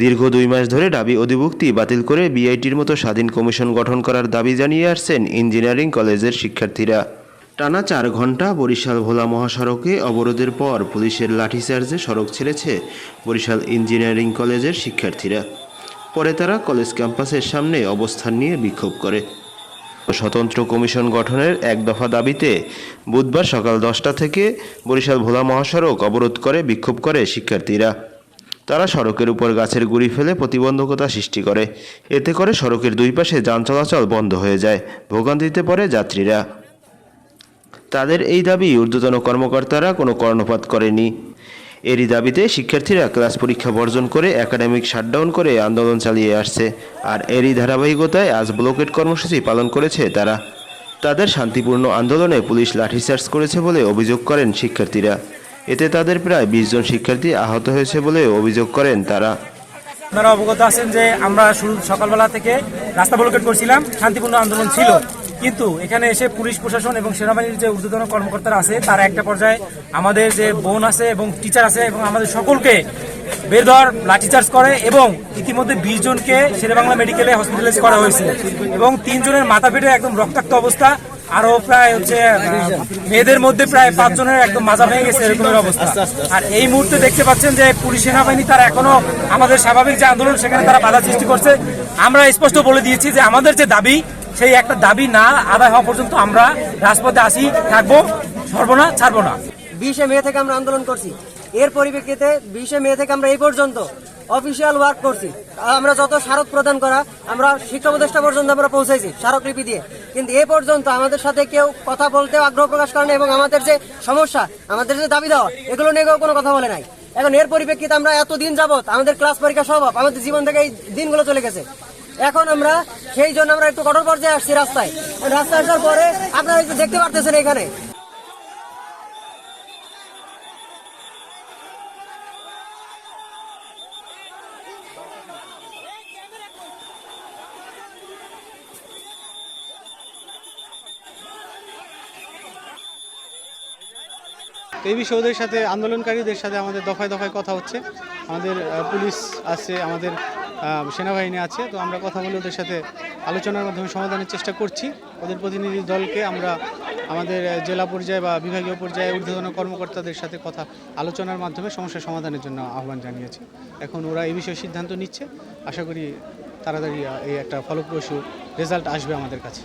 দীর্ঘ দুই মাস ধরে দাবি অধিভুক্তি বাতিল করে বিআইটির মতো স্বাধীন কমিশন গঠন করার দাবি জানিয়ে আসছেন ইঞ্জিনিয়ারিং কলেজের শিক্ষার্থীরা। টানা চার ঘণ্টা বরিশাল ভোলা মহাসড়কে অবরোধের পর পুলিশের লাঠিচার্জে সড়ক ছেড়েছে বরিশাল ইঞ্জিনিয়ারিং কলেজের শিক্ষার্থীরা। পরে তারা কলেজ ক্যাম্পাসের সামনে অবস্থান নিয়ে বিক্ষোভ করে। স্বতন্ত্র কমিশন গঠনের এক দফা দাবিতে বুধবার সকাল দশটা থেকে বরিশাল ভোলা মহাসড়ক অবরোধ করে বিক্ষোভ করে শিক্ষার্থীরা। তারা সড়কের উপর গাছের গুঁড়ি ফেলে প্রতিবন্ধকতা সৃষ্টি করে। এতে করে সড়কের দুই পাশে যান চলাচল বন্ধ হয়ে যায়, ভোগান্তিতে পড়ে যাত্রীরা। তাদের এই দাবি ঊর্ধ্বতন কর্মকর্তারা কোনো কর্ণপাত করেনি। এরই দাবিতে শিক্ষার্থীরা ক্লাস পরীক্ষা বর্জন করে একাডেমিক শাটডাউন করে আন্দোলন চালিয়ে আসছে। আর এরই ধারাবাহিকতায় আজ ব্লকেট কর্মসূচি পালন করেছে তারা। তাদের শান্তিপূর্ণ আন্দোলনে পুলিশ লাঠিচার্জ করেছে বলে অভিযোগ করেন শিক্ষার্থীরা। এতে তাদের প্রায় বিশ জন শিক্ষার্থী আহত হয়েছে বলে অভিযোগ করেন তারা। আপনারা অবগত আছেন যে আমরা শুরু সকালবেলা থেকে রাস্তা ব্লকেট করছিলাম, শান্তিপূর্ণ আন্দোলন ছিল। কিন্তু এখানে এসে পুলিশ, প্রশাসন এবং সেনাবাহিনীর যে ঊর্ধ্বতন কর্মকর্তারা আছে, তারা একটা পর্যায়ে আমাদের যে বোন আছে এবং টিচার আছে এবং আমাদের সকলকে বেদর লাঠিচার্জ করে এবং ইতিমধ্যে বিশ জনকে শেরেবাংলা মেডিকেলে হসপিটালাইজ করা হয়েছে। এবং তিনজনের মাথা ফেটে একদম রক্তাক্ত অবস্থা। আরও প্রায় হচ্ছে মেয়েদের মধ্যে প্রায় পাঁচ জনের একদম মাজা ভেঙে গেছে এরকমের অবস্থা। আর এই মুহূর্তে দেখতে পাচ্ছেন যে পুলিশ সেনাবাহিনী তারা এখনও আমাদের স্বাভাবিক যে আন্দোলন সেখানে তারা বাধা সৃষ্টি করছে। আমরা স্পষ্ট বলে দিয়েছি যে আমাদের যে দাবি সেই একটা দাবি না আদায় হওয়া পর্যন্ত আমরা রাজপথে আসি থাকব ছাড়বো না ছাড়বো না। বিশে মে থেকে আমরা আন্দোলন করছি। এর পরিপ্রেক্ষিতে বিশে মে থেকে আমরা এই পর্যন্ত অফিসিয়াল ওয়ার্ক করছি। আমরা যত স্মারক প্রদান করা আমরা শিক্ষা উপদেষ্টা পর্যন্ত আমরা পৌঁছাইছি স্মারকলিপি দিয়ে। কিন্তু এ পর্যন্ত আমাদের সাথে কেউ কথা বলতে আগ্রহ প্রকাশ করে না এবং আমাদের যে সমস্যা, আমাদের যে দাবি দেওয়া, এগুলো নিয়ে কোনো কথা বলে নাই। এখন এর পরিপ্রেক্ষিতে আমরা এতদিন যাবত আমাদের ক্লাস পরীক্ষা সব আমাদের জীবন থেকে এই দিনগুলো চলে গেছে। এখন আমরা সেই জন্য আমরা একটু কঠোর পর্যায়ে আসছি রাস্তায়। রাস্তায় আসার পরে আপনারা দেখতে পারতেছেন এখানে। এই বিষয়ে ওদের সাথে, আন্দোলনকারীদের সাথে আমাদের দফায় দফায় কথা হচ্ছে। আমাদের পুলিশ আছে, আমাদের সেনাবাহিনী আছে। তো আমরা কথা বলে ওদের সাথে আলোচনার মাধ্যমে সমাধানের চেষ্টা করছি। ওদের প্রতিনিধি দলকে আমরা আমাদের জেলা পর্যায়ে বা বিভাগীয় পর্যায়ে ঊর্ধ্বতন কর্মকর্তাদের সাথে কথা, আলোচনার মাধ্যমে সমস্যা সমাধানের জন্য আহ্বান জানিয়েছি। এখন ওরা এই বিষয়ে সিদ্ধান্ত নিচ্ছে। আশা করি তাড়াতাড়ি এই একটা ফলপ্রসূ রেজাল্ট আসবে আমাদের কাছে।